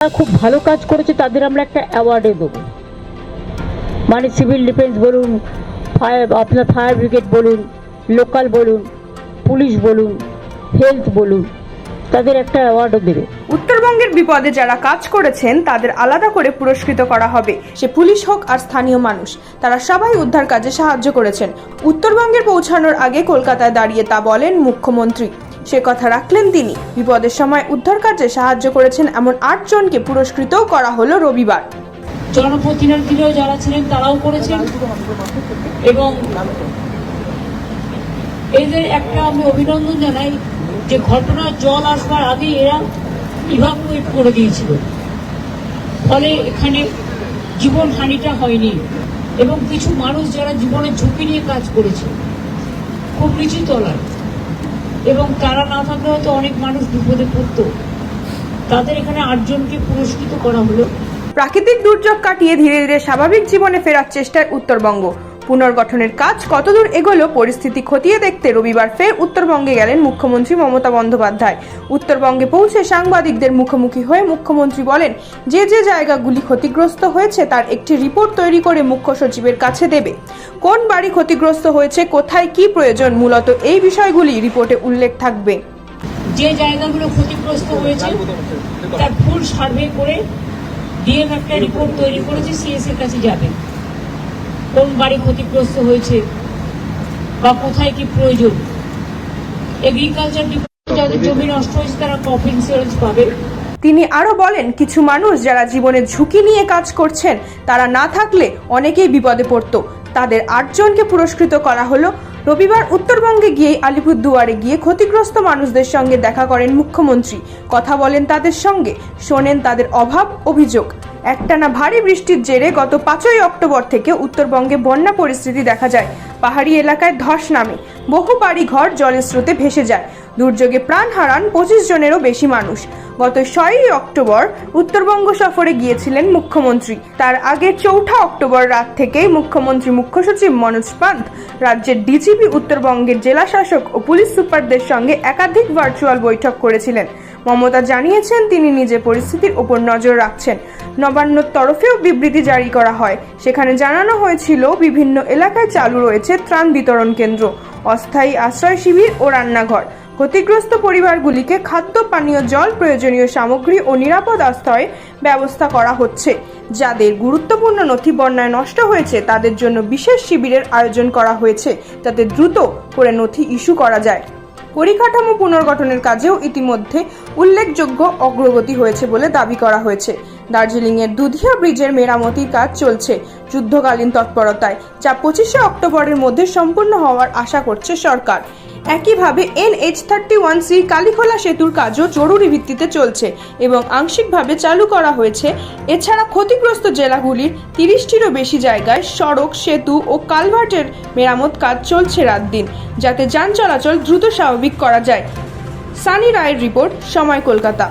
খুব ভালো কাজ করেছে, তাদের আমরা একটা অ্যাওয়ার্ডে দেবো। মানে সিভিল ডিফেন্স বলুন ফায়ার আপনার ফায়ার ব্রিগেড বলুন লোকাল বলুন পুলিশ বলুন হেলথ বলুন, তাদের একটা অ্যাওয়ার্ডও দেবে। উত্তরবঙ্গের বিপদে যারা কাজ করেছেন, তাদের আলাদা করে পুরস্কৃত করা হবে। সে পুলিশ হোক আর স্থানীয় মানুষ, তারা সবাই উদ্ধার কাজে সাহায্য করেছেন। উত্তরবঙ্গের পৌঁছানোর আগে কলকাতায় দাঁড়িয়ে তা বলেন মুখ্যমন্ত্রী। সে কথা রাখলেন তিনি। বিপদের সময় উদ্ধার কাজে সাহায্য করেছেন এমন আটজনকে পুরস্কৃতও করা হলো রবিবার। জনপ্রতিনিধিরাও যারা ছিলেন, তারাও করেছেন। এবং এদের একটা আমি অভিনন্দন জানাই, যে ঘটনার জল আসবার আগে এরা ইভাকুয়েট করে দিয়েছিল। ফলে এখানে জীবন হানিটা হয়নি এবং কিছু মানুষ যারা জীবনের ঝুঁকি নিয়ে কাজ করেছে, খুব নিচু তলায়। এবং তারা না থাকলে হয়তো অনেক মানুষ বিপদে পড়ত। তাদের এখানে আটজনকে পুরস্কৃত করা হলো। প্রাকৃতিক দুর্যোগ কাটিয়ে ধীরে ধীরে স্বাভাবিক জীবনে ফেরার চেষ্টায় উত্তরবঙ্গ। পুনর্গঠনের কাজ। কতদূর এগোলো পরিস্থিতি খতিয়ে দেখতে রবিবার ফের উত্তরবঙ্গে গেলেন মুখ্যমন্ত্রী মমতা বন্দ্যোপাধ্যায়। উত্তরবঙ্গে পৌঁছে সাংবাদিকদের মুখোমুখি হয়ে মুখ্যমন্ত্রী বলেন, যে যে জায়গাগুলি ক্ষতিগ্রস্ত হয়েছে তার একটি রিপোর্ট তৈরি করে মুখ্য সচিবের কাছে দেবে। কোন বাড়ি ক্ষতিগ্রস্ত হয়েছে, কোথায় কি প্রয়োজন, মূলত এই বিষয়গুলি রিপোর্টে উল্লেখ থাকবে। যে জায়গাগুলো ক্ষতিগ্রস্ত হয়েছে, তার ফুল সার্ভে করে ডিএম একটা রিপোর্ট তৈরি করেছে সিএস এর কাছে যাবে। কোন বাড়ি ক্ষতিগ্রস্ত হয়েছে বা কোথায় কি প্রয়োজন? এগ্রিকালচার ডিপার্টমেন্ট যাদের জমি নষ্ট হয়েছে, তারা ক্রপ ইন্স্যুরেন্স পাবে। তিনি আরও বলেন, কিছু মানুষ যারা জীবনের ঝুঁকি নিয়ে কাজ করছেন, তারা না থাকলে অনেকেই বিপদে পড়তো। তাদের আটজনকে পুরস্কৃত করা হলো। রবিবার উত্তরবঙ্গে গিয়ে আলিপুরদুয়ারে গিয়ে ক্ষতিগ্রস্ত মানুষদের সঙ্গে দেখা করেন মুখ্যমন্ত্রী। কথা বলেন তাদের সঙ্গে, শোনেন তাদের অভাব, অভিযোগ। একটানা ভারী বৃষ্টির জেরে গত পাঁচই অক্টোবর থেকে উত্তরবঙ্গে বন্যা পরিস্থিতি দেখা যায়। পাহাড়ি এলাকায় ধস নামে। বহু বাড়ি ঘর জলের স্রোতে ভেসে যায়। দুর্যোগে প্রাণ হারান পঁচিশ জনেরও বেশি মানুষ। গত ছয়ই অক্টোবর উত্তরবঙ্গ সফরে গিয়েছিলেন মুখ্যমন্ত্রী। তার আগে চৌঠা অক্টোবর রাত থেকেই মুখ্যমন্ত্রী মুখ্য সচিব মনোজ পান্ত রাজ্যের ডিজিপি উত্তরবঙ্গের জেলা শাসক ও পুলিশ সুপারদের সঙ্গে একাধিক ভার্চুয়াল বৈঠক করেছিলেন। মমতা জানিয়েছেন, তিনি নিজে পরিস্থিতির ওপর নজর রাখছেন। নবান্নর তরফেও বিবৃতি জারি করা হয়। সেখানে জানানো হয়েছিল, বিভিন্ন এলাকায় চালু রয়েছে ত্রাণ বিতরণ কেন্দ্র, অস্থায়ী আশ্রয় শিবির ও রান্নাঘর। ক্ষতিগ্রস্ত পরিবারগুলিকে খাদ্য, পানীয়, জল, প্রয়োজনীয় সামগ্রী ও নিরাপদ আশ্রয়ে ব্যবস্থা করা হচ্ছে। যাদের গুরুত্বপূর্ণ নথি বন্যায় নষ্ট হয়েছে, তাদের জন্য বিশেষ শিবিরের আয়োজন করা হয়েছে, যাতে দ্রুত করে নথি ইস্যু করা যায়। পরিকাঠামো পুনর্গঠনের কাজেও ইতিমধ্যে উল্লেখযোগ্য অগ্রগতি হয়েছে বলে দাবি করা হয়েছে। দার্জিলিংয়ের দুধিয়া ব্রিজের মেরামতির কাজ চলছে যুদ্ধকালীন তৎপরতায়, যা পঁচিশে অক্টোবরের মধ্যে সম্পূর্ণ হওয়ার আশা করছে সরকার। একইভাবে NH thirty one C Kalikhola সেতুর কাজও জরুরি ভিত্তিতে চলছে এবং আংশিকভাবে চালু করা হয়েছে। এছাড়া ক্ষতিগ্রস্ত জেলাগুলির তিরিশটিরও বেশি জায়গায় সড়ক, সেতু ও কালভার্টের মেরামত কাজ চলছে রাত দিন, যাতে যান চলাচল দ্রুত স্বাভাবিক করা যায়। সানি রায়ের রিপোর্ট, সময় কলকাতা।